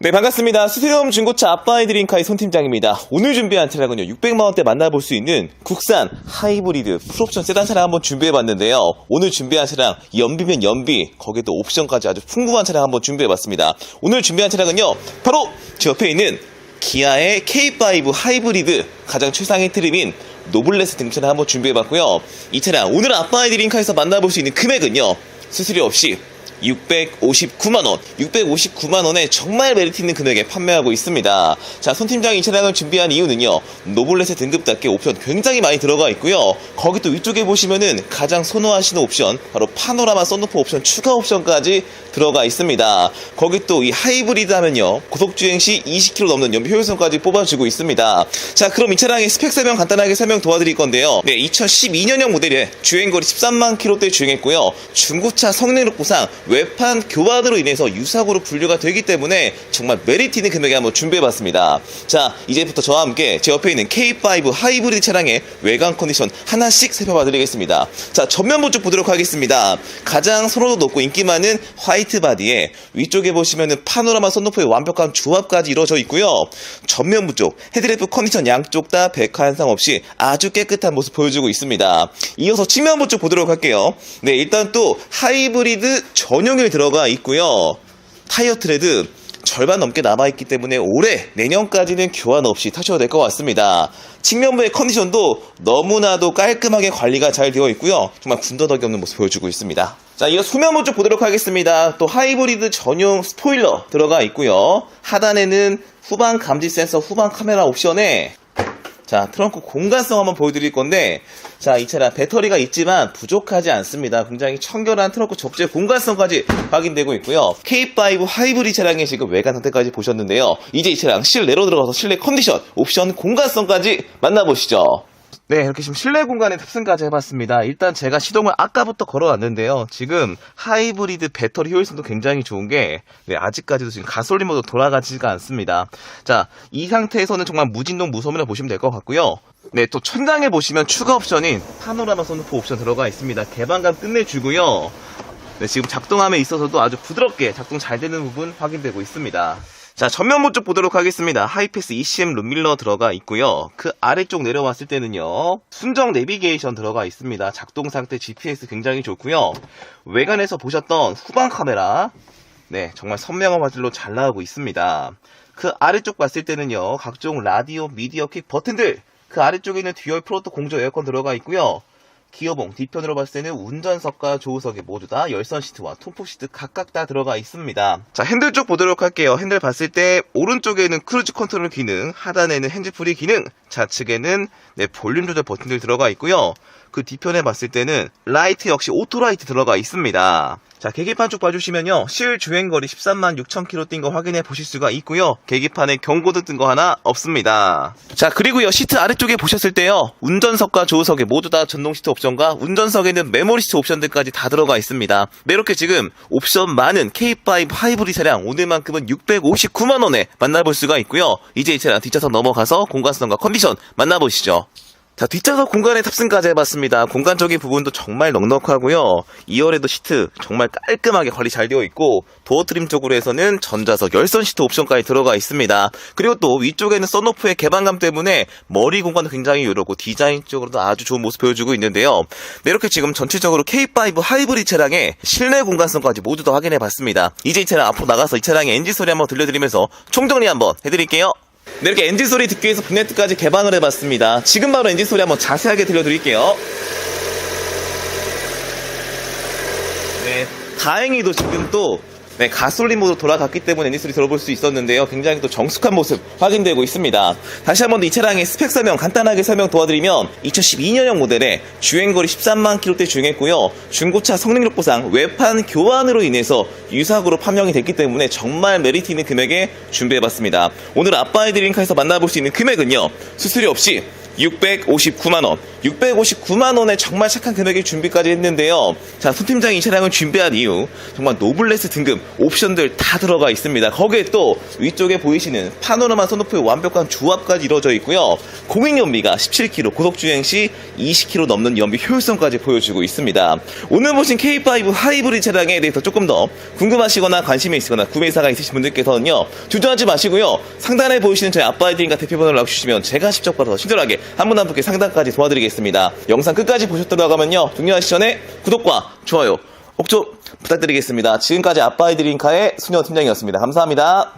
네, 반갑습니다. 스테디움 중고차 아빠의 드림카의 손팀장입니다. 오늘 준비한 차량은요, 600만원대 만나볼 수 있는 국산 하이브리드 풀옵션 세단 차량 한번 준비해봤는데요. 오늘 준비한 차량, 연비면 연비, 거기에도 옵션까지 아주 풍부한 차량 한번 준비해봤습니다. 오늘 준비한 차량은요, 바로 제 옆에 있는 기아의 K5 하이브리드 가장 최상의 트림인 노블레스 등차를 한번 준비해봤고요. 이 차량, 오늘 아빠의 드림카에서 만나볼 수 있는 금액은요, 수수료 없이 659만원, 659만원에 정말 메리트 있는 금액에 판매하고 있습니다. 자, 손 팀장이 이 차량을 준비한 이유는요, 노블렛의 등급답게 옵션 굉장히 많이 들어가 있고요. 거기 또 위쪽에 보시면은 가장 선호하시는 옵션, 바로 파노라마 썬루프 옵션 추가 옵션까지 들어가 있습니다. 거기 또 이 하이브리드 하면요, 고속주행 시 20km 넘는 연비 효율성까지 뽑아주고 있습니다. 자, 그럼 이 차량의 스펙 설명 간단하게 설명 도와드릴 건데요. 네, 2012년형 모델에 주행거리 13만 km대 주행했고요. 중고차 성능력 보상 외판 교환으로 인해서 유사고로 분류가 되기 때문에 정말 메리트 있는 금액에 한번 준비해봤습니다. 자, 이제부터 저와 함께 제 옆에 있는 K5 하이브리드 차량의 외관 컨디션 하나씩 살펴봐드리겠습니다. 자, 전면부 쪽 보도록 하겠습니다. 가장 선호도 높고 인기 많은 화이트 바디에 위쪽에 보시면은 파노라마 선루프의 완벽한 조합까지 이루어져 있고요. 전면부 쪽 헤드램프 컨디션 양쪽 다 백화 현상 없이 아주 깨끗한 모습 보여주고 있습니다. 이어서 측면부 쪽 보도록 할게요. 네, 일단 또 하이브리드 전 용이 들어가 있고요. 타이어 트레드 절반 넘게 남아있기 때문에 올해 내년까지는 교환 없이 타셔도 될 것 같습니다. 측면부의 컨디션도 너무나도 깔끔하게 관리가 잘 되어 있고요. 정말 군더더기 없는 모습 보여주고 있습니다. 자, 이어 수면부 쪽 보도록 하겠습니다. 또 하이브리드 전용 스포일러 들어가 있고요. 하단에는 후방 감지 센서, 후방 카메라 옵션에 자, 트렁크 공간성 한번 보여드릴 건데, 자, 이 차량 배터리가 있지만 부족하지 않습니다. 굉장히 청결한 트렁크 접재 공간성까지 확인되고 있고요. K5 하이브리드 차량의 지금 외관 상태까지 보셨는데요. 이제 이 차량 실내로 들어가서 실내 컨디션, 옵션 공간성까지 만나보시죠. 네, 이렇게 지금 실내 공간에 탑승까지 해봤습니다. 일단 제가 시동을 아까부터 걸어놨는데요. 지금 하이브리드 배터리 효율성도 굉장히 좋은 게, 네, 아직까지도 지금 가솔린 모드 돌아가지가 않습니다. 자, 이 상태에서는 정말 무진동 무소음이라 보시면 될 것 같고요. 네, 또 천장에 보시면 추가 옵션인 파노라마 선루프 옵션 들어가 있습니다. 개방감 끝내주고요. 네, 지금 작동함에 있어서도 아주 부드럽게 작동 잘 되는 부분 확인되고 있습니다. 자, 전면부 쪽 보도록 하겠습니다. 하이패스 ECM 룸밀러 들어가 있고요. 그 아래쪽 내려왔을 때는요. 순정 내비게이션 들어가 있습니다. 작동 상태 GPS 굉장히 좋고요. 외관에서 보셨던 후방 카메라 네, 정말 선명한 화질로 잘 나오고 있습니다. 그 아래쪽 봤을 때는요. 각종 라디오, 미디어 킥 버튼들 그 아래쪽에는 듀얼 프로토 공조 에어컨 들어가 있고요. 기어봉 뒤편으로 봤을 때는 운전석과 조우석에 모두 다 열선 시트와 통풍 시트 각각 다 들어가 있습니다. 자 핸들 쪽 보도록 할게요. 핸들 봤을 때 오른쪽에는 크루즈 컨트롤 기능, 하단에는 핸즈프리 기능, 좌측에는 네, 볼륨 조절 버튼들 들어가 있고요. 그 뒤편에 봤을 때는 라이트 역시 오토라이트 들어가 있습니다. 자, 계기판 쪽 봐주시면요. 실 주행거리 13만 6천 킬로 뛴 거 확인해 보실 수가 있고요. 계기판에 경고등 뜬 거 하나 없습니다. 자, 그리고요. 시트 아래쪽에 보셨을 때요. 운전석과 조우석에 모두 다 전동 시트 옵션과 운전석에는 메모리 시트 옵션들까지 다 들어가 있습니다. 네, 이렇게 지금 옵션 많은 K5 하이브리드 차량 오늘만큼은 659만 원에 만나볼 수가 있고요. 이제 이 차량 뒷좌석 넘어가서 공간성과 컨디션 만나보시죠. 자, 뒷좌석 공간에 탑승까지 해봤습니다. 공간적인 부분도 정말 넉넉하고요. 2열에도 시트 정말 깔끔하게 관리 잘 되어 있고 도어 트림 쪽으로 해서는 전자석 열선 시트 옵션까지 들어가 있습니다. 그리고 또 위쪽에는 썬루프의 개방감 때문에 머리 공간도 굉장히 유려고 디자인 쪽으로도 아주 좋은 모습 보여주고 있는데요. 네, 이렇게 지금 전체적으로 K5 하이브리드 차량의 실내 공간성까지 모두 다 확인해봤습니다. 이제 이 차량 앞으로 나가서 이 차량의 엔진 소리 한번 들려드리면서 총정리 한번 해드릴게요. 네, 이렇게 엔진 소리 듣기 위해서 분네트까지 개방을 해봤습니다. 지금 바로 엔진 소리 한번 자세하게 들려드릴게요. 네, 다행히도 지금 또 네, 가솔린 모드 돌아갔기 때문에 엔진 소리 들어볼 수 있었는데요. 굉장히 또 정숙한 모습 확인되고 있습니다. 다시 한번 이 차량의 스펙 설명 간단하게 설명 도와드리면 2012년형 모델에 주행거리 13만 킬로대 주행했고요. 중고차 성능력 보상 외판 교환으로 인해서 유사고로 판명이 됐기 때문에 정말 메리트 있는 금액에 준비해봤습니다. 오늘 아빠의 드링카에서 만나볼 수 있는 금액은요. 수수료 없이 659만 원. 659만 원에 정말 착한 금액의 준비까지 했는데요. 자, 손 팀장이 이 차량을 준비한 이유 정말 노블레스 등급 옵션들 다 들어가 있습니다. 거기에 또 위쪽에 보이시는 파노라마 선루프의 완벽한 조합까지 이루어져 있고요. 공인 연비가 17km, 고속 주행 시 20km 넘는 연비 효율성까지 보여주고 있습니다. 오늘 보신 K5 하이브리드 차량에 대해서 조금 더 궁금하시거나 관심이 있으거나 구매 의사가 있으신 분들께서는요. 주저하지 마시고요. 상단에 보이시는 저희 아빠이드인가 대표번호를 주시면 제가 직접 받아서 친절하게 한 분 한 분께 상담까지 도와드리겠습니다. 영상 끝까지 보셨다고 하면요. 중요하시 전에 구독과 좋아요, 꼭 좀 부탁드리겠습니다. 지금까지 아빠이드링카의 수녀 팀장이었습니다. 감사합니다.